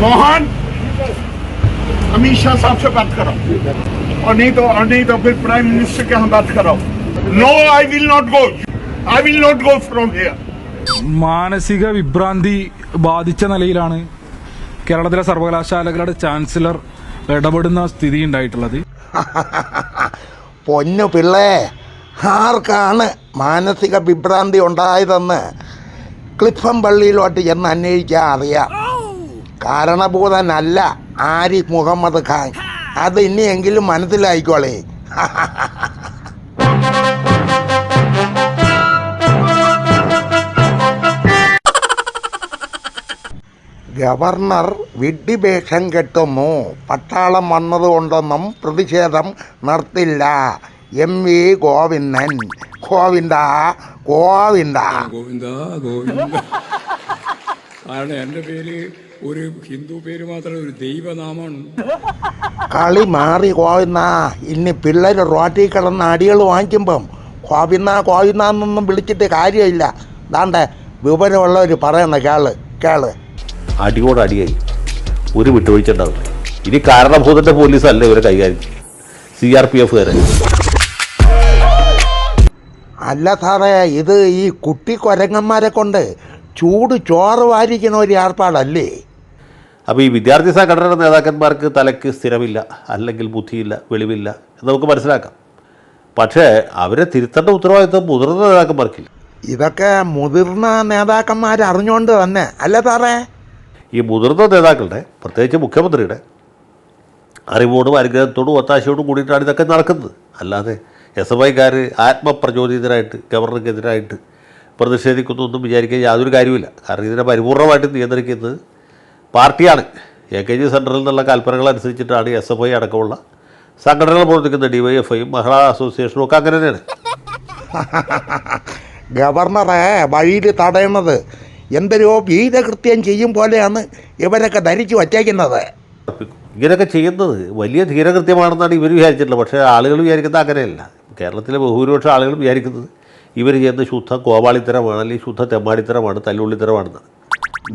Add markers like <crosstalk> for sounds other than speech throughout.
मोहन अमित शाह साहब से बात करो और नहीं तो और नहीं तो फिर प्राइम मिनिस्टर के यहाँ बात करो no I will not go I will not go from here മാനസിക വിഭ്രാന്തി ബാധിച്ച നിലയിലാണ് കേരളത്തിലെ സർവകലാശാലകളുടെ ചാൻസലർ ഇടപെടുന്ന സ്ഥിതി ഉണ്ടായിട്ടുള്ളത് <laughs> പൊന്നു പിള്ളേ ആർക്കാണ് മാനസിക വിഭ്രാന്തി ഉണ്ടായതെന്ന് ക്ലിഫം പള്ളിയിലോട്ട് ചെന്ന് അന്വേഷിക്കാൻ അറിയാം കാരണഭൂതനല്ല ആരിഫ് മുഹമ്മദ് ഖാൻ. അത് ഇനിയെങ്കിലും മനസ്സിലായിക്കോളേ. ഗവർണർ വിഡ്ഢിഭേഷം കെട്ടുന്നു. പട്ടാളം വന്നതുകൊണ്ടൊന്നും പ്രതിഷേധം നടത്തില്ല. M V Govindan. Govinda Govinda. Govinda Govinda. കാരണം എന്റെ പേര്? ഒരു ഹിന്ദു പേര് മാത്രമല്ല ഒരു ദൈവനാമാണ്. കളി മാറി കോവിന്ന. ഇനി പിള്ളേർ റോട്ടിൽ കിടന്ന് അടികൾ വാങ്ങിക്കുമ്പം കോവിന്ന കോവിന്നൊന്നും എന്നൊന്നും വിളിച്ചിട്ട് കാര്യമില്ല. ദാണ്ടെ വിവരമുള്ളവർ പറയണ കേൾ കേൾ. അടിയോട് അടിയായി. ഒരു വിട്ടുവീഴ്ച ഉണ്ടാവില്ല ഇനി കാരണഭൂതന്റെ പോലീസ് അല്ല ഇവരെ കൈകാര്യം സി ആർ പി എഫുകാരെ അല്ല സാറേ ഇത് ഈ കുട്ടി കൊരങ്ങന്മാരെ കൊണ്ട് ചൂട് ചോറ് വാരിക്കണ ഒരു ഏർപ്പാടല്ലേ? അപ്പോൾ ഈ വിദ്യാർത്ഥി സംഘടനയുടെ നേതാക്കന്മാർക്ക് തലയ്ക്ക് സ്ഥിരമില്ല അല്ലെങ്കിൽ ബുദ്ധിയില്ല വെളിവില്ല എന്ന് നമുക്ക് മനസ്സിലാക്കാം. പക്ഷേ അവരെ തിരുത്തേണ്ട ഉത്തരവാദിത്വം മുതിർന്ന നേതാക്കന്മാർക്കില്ല. ഇതൊക്കെ മുതിർന്ന നേതാക്കന്മാർ അറിഞ്ഞുകൊണ്ട് തന്നെ അല്ല സാറേ? ഈ മുതിർന്ന നേതാക്കളുടെ പ്രത്യേകിച്ച് മുഖ്യമന്ത്രിയുടെ അറിവോടും അനുഗ്രഹത്തോടും ഒത്താശയോടും കൂടിയിട്ടാണ് ഇതൊക്കെ നടക്കുന്നത്. അല്ലാതെ എസ് എഫ് ഐക്കാർ ആത്മപ്രചോദിതരായിട്ട് ഗവർണർക്കെതിരായിട്ട് പ്രതിഷേധിക്കുന്നു എന്നും വിചാരിക്കാൻ യാതൊരു കാര്യമില്ല കാരണം ഇതിനെ പരിപൂർണമായിട്ട് നിയന്ത്രിക്കുന്നത് പാർട്ടിയാണ്. എ കെ ജി സെന്ററിൽ നിന്നുള്ള കൽപ്പനകൾ അനുസരിച്ചിട്ടാണ് എസ് എഫ് ഐ അടക്കമുള്ള സംഘടനകൾ പ്രവർത്തിക്കുന്ന ഡി വൈ എഫ് ഐയും മഹിളാ അസോസിയേഷനും ഒക്കെ അങ്ങനെ തന്നെയാണ്. <laughs> ഗവർണറെ വഴിയിൽ തടയുന്നത് എന്തൊരു വീരകൃത്യം ചെയ്യും പോലെയാണ് ഇവരൊക്കെ ധരിച്ചു വച്ചേക്കുന്നത്. ഇങ്ങനെയൊക്കെ ചെയ്യുന്നത് വലിയ ധീരകൃത്യമാണെന്നാണ് ഇവർ വിചാരിച്ചിട്ടുള്ളത്. പക്ഷേ ആളുകൾ വിചാരിക്കുന്നത് അങ്ങനെയല്ല. കേരളത്തിലെ ബഹുഭൂരിപക്ഷം ആളുകൾ വിചാരിക്കുന്നത് ഇവർ ചെയ്യുന്ന ശുദ്ധ കോപാളിത്തരമാണ് അല്ലെങ്കിൽ ശുദ്ധ തെമ്മാടിത്തരമാണ് തല്ലുള്ളിത്തരമാണെന്നാണ്.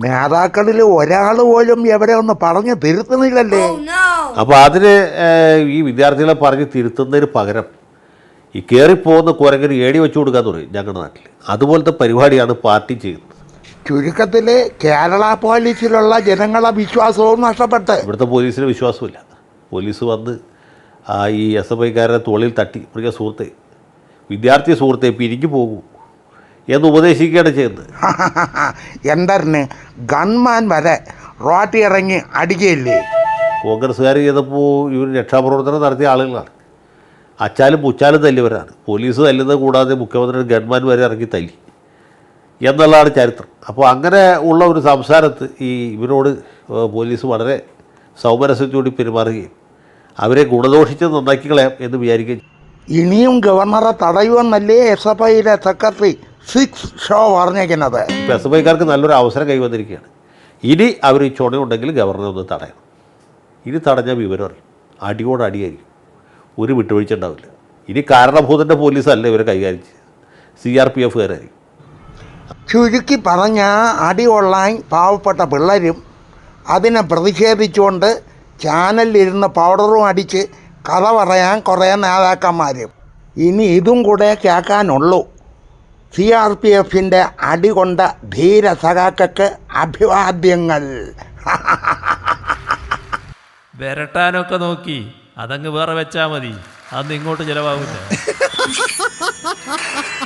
നേതാക്കളിൽ ഒരാൾ പോലും എവിടെ ഒന്ന് പറഞ്ഞു തിരുത്തുന്നില്ലല്ലേ? അപ്പോൾ അതിന് ഈ വിദ്യാർത്ഥികളെ പറഞ്ഞ് തിരുത്തുന്നതിന് പകരം ഈ കയറിപ്പോകുന്ന കുരങ്ങിന് ഏടി വെച്ചു കൊടുക്കാന്ന് പറയും ഞങ്ങളുടെ നാട്ടിൽ അതുപോലത്തെ പരിപാടിയാണ് പാർട്ടി ചെയ്യുന്നത്. ചുരുക്കത്തിൽ കേരള പോലീസിലുള്ള ജനങ്ങളെ വിശ്വാസവും നഷ്ടപ്പെട്ട്. ഇവിടുത്തെ പോലീസിന് വിശ്വാസമില്ല പോലീസ് വന്ന് ആ ഈ എസ് എഫ് ഐക്കാരുടെ തോളിൽ തട്ടി. പ്രിയ സുഹൃത്തെ വിദ്യാർത്ഥി സുഹൃത്തെ പിരിഞ്ഞു പോകൂ. എന്ന് ഉപദേശിക്കുകയാണ് ചെയ്യുന്നത്. <laughs> എന്തറിന് ഗൺമാൻ വരെ റോട്ടി ഇറങ്ങി അടിക്കുകയില്ലേ? കോൺഗ്രസ്സുകാർ ചെയ്തപ്പോൾ ഇവർ രക്ഷാപ്രവർത്തനം നടത്തിയ ആളുകളാണ്. അച്ചാലും പുച്ചാലും തല്ലിവരാണ് പോലീസ് തല്ലുന്നത് കൂടാതെ മുഖ്യമന്ത്രി ഗൺമാൻ വരെ ഇറങ്ങി തല്ലി. എന്നുള്ളതാണ് ചരിത്രം. അപ്പോൾ അങ്ങനെ ഉള്ള ഒരു സംസാരത്ത് ഈ ഇവരോട് പോലീസ് വളരെ സൗമരസത്തോടി പെരുമാറുകയും അവരെ ഗുണദോഷിച്ച് നന്നാക്കി കളയാം എന്ന് വിചാരിക്കുകയും ഇനിയും ഗവർണറെ തടയുമെന്നല്ലേ എസ് എഫ് ഐയിലെ സെക്രട്ടറി സിക്സ് ഷോ പറഞ്ഞേക്കുന്നത്. ഇപ്പോൾ എസ് എഫ് ഐക്കാർക്ക് നല്ലൊരു അവസരം കൈവന്നിരിക്കുകയാണ്. ഇനി അവർ ഈ ചുണയുണ്ടെങ്കിൽ ഗവർണർ ഒന്ന് തടയണം. ഇനി തടഞ്ഞ വിവരം അറിയും. അടിയോട് അടിയായിരിക്കും. ഒരു വിട്ടുവീഴ്ച ഉണ്ടാവില്ല ഇനി കാരണഭൂതന്റെ പോലീസ് അല്ല ഇവരെ കൈകാര്യം ചെയ്യുന്നത് സി ആർ പി എഫുകാരായിരിക്കും. ചുരുക്കി പറഞ്ഞ അടി കൊള്ളാൻ പാവപ്പെട്ട പിള്ളേരും അതിനെ പ്രതിഷേധിച്ചുകൊണ്ട് ചാനലിലിരുന്ന് പൗഡറും അടിച്ച് കഥ പറയാൻ കുറേ നേതാക്കന്മാരും. ഇനി ഇതും കൂടെ കേൾക്കാനുള്ളൂ. സി ആർ പി എഫിന്റെ അടികൊണ്ട ധീര സഖാക്കൾക്ക് അഭിവാദ്യങ്ങൾ. വരട്ടാനൊക്കെ നോക്കി അതങ്ങ് വേറെ വെച്ചാൽ മതി. അന്ന് ഇങ്ങോട്ട് ചിലവാകില്ല <laughs>